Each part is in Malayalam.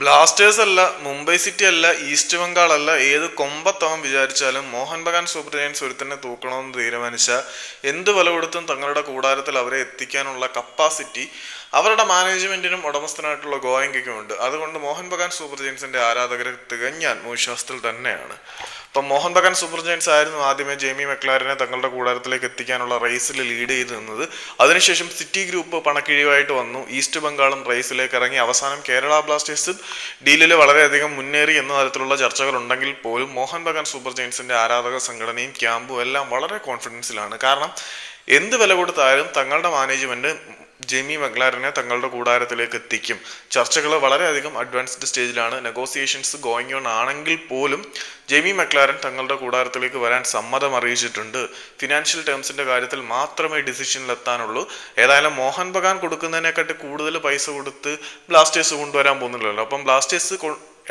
ബ്ലാസ്റ്റേഴ്സ് അല്ല മുംബൈ സിറ്റി അല്ല ഈസ്റ്റ് ബംഗാൾ അല്ല ഏത് കൊമ്പത്തവൻ വിചാരിച്ചാലും മോഹൻ ബഗാൻ സൂപ്പർ ജയൻസ് ഒരുത്തന്നെ തൂക്കണമെന്ന് തീരുമാനിച്ച എന്ത് വില കൊടുത്തും തങ്ങളുടെ കൂടാരത്തിൽ അവരെ എത്തിക്കാനുള്ള കപ്പാസിറ്റി അവരുടെ മാനേജ്മെന്റിനും ഉടമസ്ഥനായിട്ടുള്ള ഗോയങ്കയ്ക്കും ഉണ്ട്. അതുകൊണ്ട് മോഹൻ ബഗാൻ സൂപ്പർ ജയൻസിന്റെ ആരാധകരെ തികഞ്ഞാൻ ആത്മവിശ്വാസത്തിൽ തന്നെയാണ്. അപ്പം മോഹൻ ബഗാൻ സൂപ്പർ ജയൻസ് ആയിരുന്നു ആദ്യമേ ജെയ്മി മെക്ലാരനെ തങ്ങളുടെ കൂടാരത്തിലേക്ക് എത്തിക്കാനുള്ള റേസിൽ ലീഡ് ചെയ്ത് നിന്നത്. അതിനുശേഷം സിറ്റി ഗ്രൂപ്പ് പണക്കിഴിവായിട്ട് വന്നു. ഈസ്റ്റ് ബംഗാളും റേസിലേക്ക് ഇറങ്ങി. അവസാനം കേരള ബ്ലാസ്റ്റേഴ്സും ഡീലിൽ വളരെയധികം മുന്നേറി എന്ന തരത്തിലുള്ള ചർച്ചകൾ ഉണ്ടെങ്കിൽ പോലും മോഹൻ ബഗാൻ സൂപ്പർ ജയൻസിന്റെ ആരാധക സംഘടനയും ക്യാമ്പും എല്ലാം വളരെ കോൺഫിഡൻസിലാണ്. കാരണം എന്ത് വില കൊടുത്താലും തങ്ങളുടെ മാനേജ്മെന്റ് ജെമി മഗ്ലാരനെ തങ്ങളുടെ കൂടാരത്തിലേക്ക് എത്തിക്കും. ചർച്ചകൾ വളരെയധികം അഡ്വാൻസ്ഡ് സ്റ്റേജിലാണ്. നെഗോസിയേഷൻസ് ഗോയിങ് ഓൺ ആണെങ്കിൽ പോലും ജെമി മക്ലാരൻ തങ്ങളുടെ കൂടാരത്തിലേക്ക് വരാൻ സമ്മതം അറിയിച്ചിട്ടുണ്ട്. ഫിനാൻഷ്യൽ ടേംസിന്റെ കാര്യത്തിൽ മാത്രമേ ഡിസിഷനിൽ എത്താനുള്ളൂ. ഏതായാലും മോഹൻ ബഗാൻ കൊടുക്കുന്നതിനെക്കാട്ടി കൂടുതൽ പൈസ കൊടുത്ത് ബ്ലാസ്റ്റേഴ്സ് കൊണ്ടുവരാൻ പോകുന്നില്ലല്ലോ. അപ്പം ബ്ലാസ്റ്റേഴ്സ്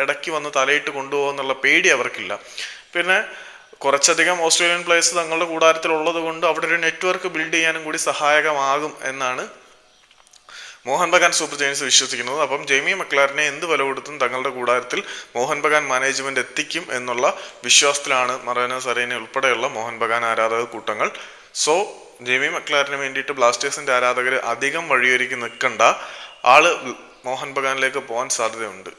ഇടയ്ക്ക് വന്ന് തലയിട്ട് കൊണ്ടുപോകുന്നുള്ള പേടി അവർക്കില്ല. പിന്നെ കുറച്ചധികം ഓസ്ട്രേലിയൻ പ്ലേയേഴ്സ് തങ്ങളുടെ കൂടാരത്തിലുള്ളത് കൊണ്ട് അവിടെ ഒരു നെറ്റ്വർക്ക് ബിൽഡ് ചെയ്യാനും കൂടി സഹായകമാകും എന്നാണ് മോഹൻ ബഗാൻ സൂപ്പർ ജയൻസ് വിശ്വസിക്കുന്നത്. അപ്പം ജെയ്മി മക്ലാറിനെ എന്ത് വില കൊടുത്തും തങ്ങളുടെ കൂടാരത്തിൽ മോഹൻ ബഗാൻ മാനേജ്മെന്റ് എത്തിക്കും എന്നുള്ള വിശ്വാസത്തിലാണ് മറേന സരേന ഉൾപ്പെടെയുള്ള മോഹൻ ബഗാൻ ആരാധക കൂട്ടങ്ങൾ. സോ ജെയ്മി മക്ലാറിന് വേണ്ടിയിട്ട് ബ്ലാസ്റ്റേഴ്സിന്റെ ആരാധകർ അധികം വഴിയൊരുക്കി നിൽക്കണ്ട. ആൾ മോഹൻ ബഗാനിലേക്ക് പോകാൻ സാധ്യതയുണ്ട്.